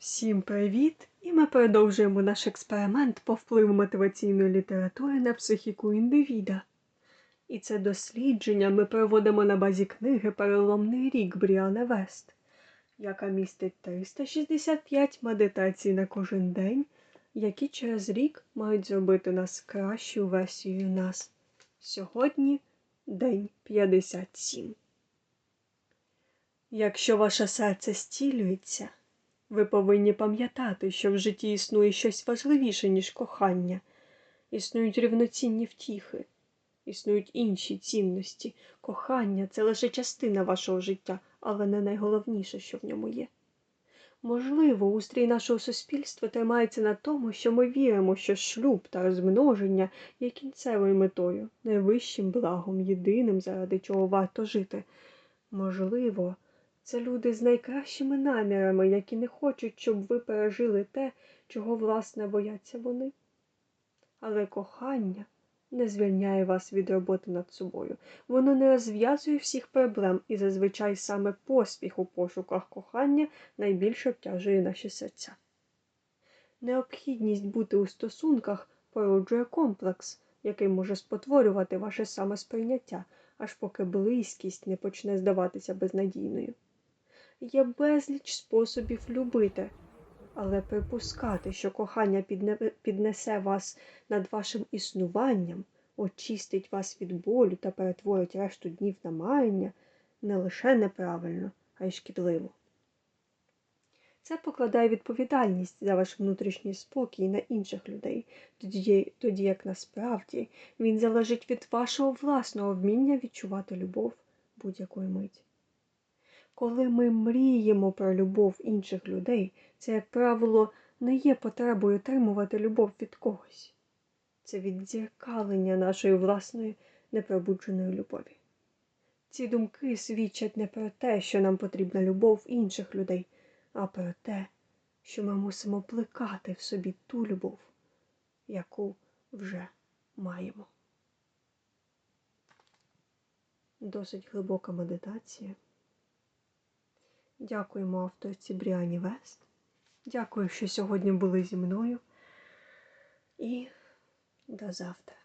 Всім привіт! І ми продовжуємо наш експеримент по впливу мотиваційної літератури на психіку індивіда. І це дослідження ми проводимо на базі книги Переломний рік Бріана Вест, яка містить 365 медитацій на кожен день, які через рік мають зробити нас кращою версією нас. Сьогодні день 57. Якщо ваше серце стілюється, ви повинні пам'ятати, що в житті існує щось важливіше, ніж кохання. Існують рівноцінні втіхи, існують інші цінності. Кохання це лише частина вашого життя, але не найголовніше, що в ньому є. Можливо, устрій нашого суспільства тримається на тому, що ми віримо, що шлюб та розмноження є кінцевою метою, найвищим благом, єдиним, заради чого варто жити. Можливо, це люди з найкращими намірами, які не хочуть, щоб ви пережили те, чого власне бояться вони. Але кохання не звільняє вас від роботи над собою. Воно не розв'язує всіх проблем, і зазвичай саме поспіх у пошуках кохання найбільше обтяжує наші серця. Необхідність бути у стосунках породжує комплекс, який може спотворювати ваше самосприйняття, аж поки близькість не почне здаватися безнадійною. Є безліч способів любити, але припускати, що кохання піднесе вас над вашим існуванням, очистить вас від болю та перетворить решту днів на маяння, не лише неправильно, а й шкідливо. Це покладає відповідальність за ваш внутрішній спокій на інших людей, тоді, тоді як насправді він залежить від вашого власного вміння відчувати любов будь-якої миті. Коли ми мріємо про любов інших людей, це, як правило, не є потребою отримувати любов від когось. Це віддзеркалення нашої власної непробудженої любові. Ці думки свідчать не про те, що нам потрібна любов інших людей, а про те, що ми мусимо плекати в собі ту любов, яку вже маємо. Досить глибока медитація. Дякуємо авторці Бріані Вест. Дякую, що сьогодні були зі мною. І до завтра.